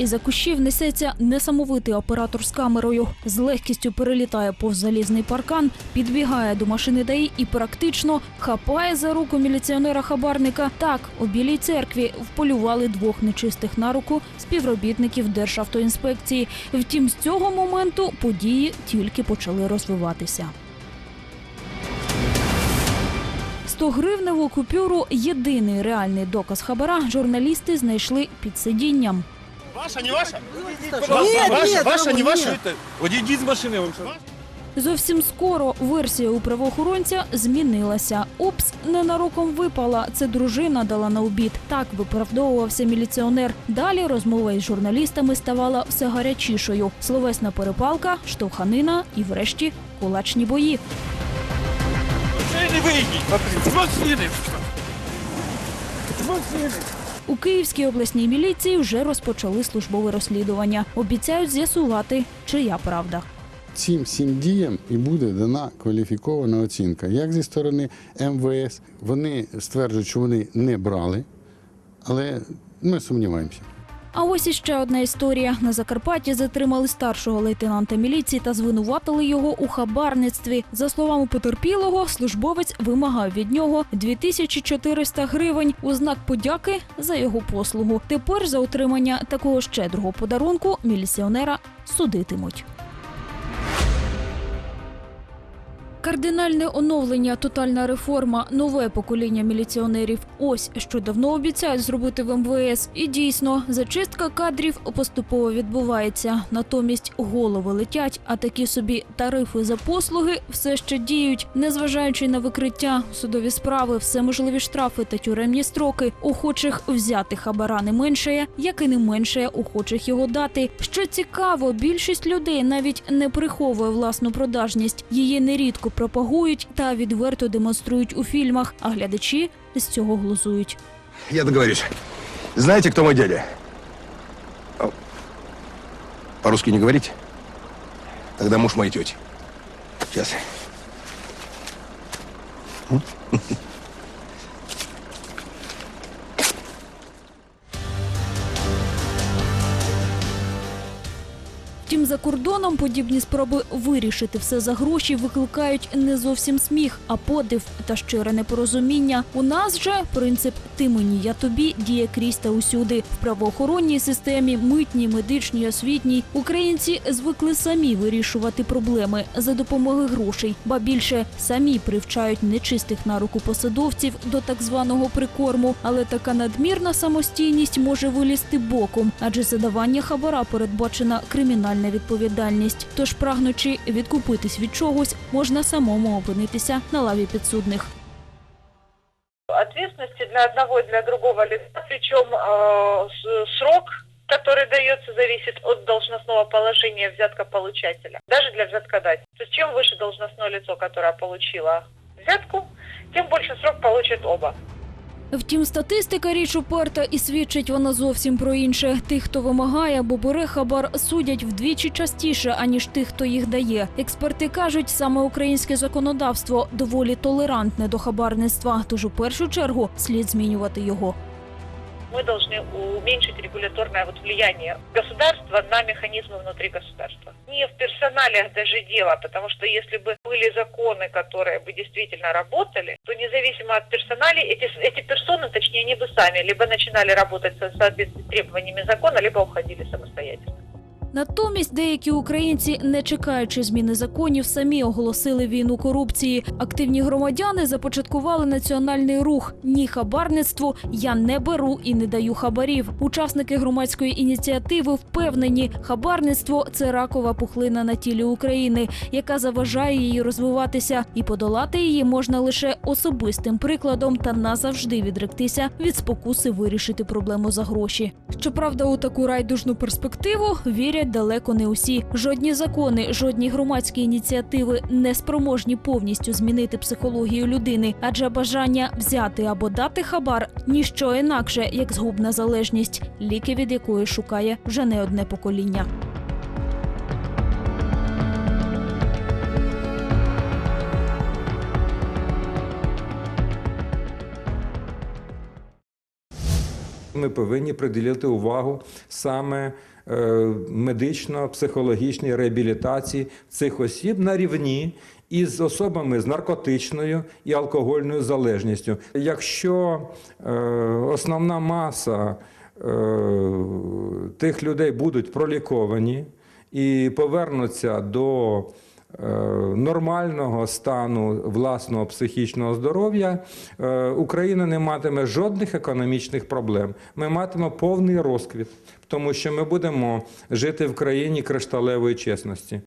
із-за кущів несеться несамовитий оператор з камерою. З легкістю перелітає повз залізний паркан, підбігає до машини ДАІ і практично хапає за руку міліціонера-хабарника. Так, у білій церкві вполювали двох нечистих на руку співробітників Державтоінспекції. Втім, з цього моменту події тільки почали розвиватися. 100-гривневу купюру єдиний реальний доказ хабара журналісти знайшли під сидінням. Ваша, не ваша? Нет, ваша, нет, ваша, не нет. ваша? Это? Вот иди из машины. вон. Зовсім скоро версія у правоохоронця змінилася. Упс, ненароком випала. Це дружина дала на обід. Так виправдовувався міліціонер. Далі розмова із журналістами ставала все гарячішою. Словесна перепалка, штовханина і, врешті, кулачні бої. Машины выйди. С машины. С машины. У Київській обласній міліції вже розпочали службове розслідування. Обіцяють з'ясувати, чия правда. Цим всім діям і буде дана кваліфікована оцінка. Як зі сторони МВС, вони стверджують, що вони не брали, але ми сумніваємося. А ось іще одна історія. На Закарпатті затримали старшого лейтенанта міліції та звинуватили його у хабарництві. За словами потерпілого, службовець вимагав від нього 2400 гривень у знак подяки за його послугу. Тепер за отримання такого щедрого подарунку міліціонера судитимуть. Кардинальне оновлення, тотальна реформа, нове покоління міліціонерів. Ось що давно обіцяють зробити в МВС. І дійсно, зачистка кадрів поступово відбувається. Натомість голови летять, а такі собі тарифи за послуги все ще діють, незважаючи на викриття, судові справи, все можливі штрафи та тюремні строки. Охочих взяти хабара не меншає, як і не меншає охочих його дати. Що цікаво, більшість людей навіть не приховує власну продажність. Її нерідко пропагують та відверто демонструють у фільмах, а глядачі з цього глузують. Я договорюсь. Знаете, кто мой дядя? По-русски не говорите? Тогда муж моей тети. Сейчас. Втім, за кордоном подібні спроби вирішити все за гроші викликають не зовсім сміх, а подив та щире непорозуміння. У нас же принцип ти мені, я тобі діє крізь та усюди. В правоохоронній системі, митній, медичній, освітній українці звикли самі вирішувати проблеми за допомогою грошей, ба більше самі привчають нечистих на руку посадовців до так званого прикорму. Але така надмірна самостійність може вилізти боком, адже за давання хабара передбачена кримінальна відповідальність. Тож, прагнучи відкупитись від чогось, можна самому опинитися на лаві підсудних. ответственности для одного и для другого лица, причем э, с- срок, который дается, зависит от должностного положения взяткополучателя, даже для взяткодателя. То есть чем выше должностное лицо, которое получило взятку, тем больше срок получат оба. Втім, статистика річ уперта і свідчить вона зовсім про інше. Тих, хто вимагає або бере хабар, судять вдвічі частіше, аніж тих, хто їх дає. Експерти кажуть, саме українське законодавство доволі толерантне до хабарництва, тож у першу чергу слід змінювати його. Мы должны уменьшить регуляторное вот влияние государства на механизмы внутри государства. Не в персоналиях даже дело, потому что если бы были законы, которые бы действительно работали, то независимо от персоналей, эти, эти персоны, точнее, они бы сами либо начинали работать в соответствии с требованиями закона, либо уходили самостоятельно. Натомість деякі українці, не чекаючи зміни законів, самі оголосили війну корупції. Активні громадяни започаткували національний рух Ні хабарництву я не беру і не даю хабарів. Учасники громадської ініціативи впевнені, хабарництво це ракова пухлина на тілі України, яка заважає її розвиватися, і подолати її можна лише особистим прикладом та назавжди відректися від спокуси вирішити проблему за гроші. Щоправда, у таку райдужну перспективу вірять далеко не усі. Жодні закони, жодні громадські ініціативи не спроможні повністю змінити психологію людини, адже бажання взяти або дати хабар ніщо інакше, як згубна залежність, ліки від якої шукає вже не одне покоління. Ми повинні приділити увагу саме е, медично-психологічній реабілітації цих осіб на рівні із особами з наркотичною і алкогольною залежністю. Якщо е, основна маса е, тих людей будуть проліковані і повернуться до нормального стану власного психічного здоров'я, е, Україна не матиме жодних економічних проблем. Ми матимемо повний розквіт, тому що ми будемо жити в країні кришталевої чесності.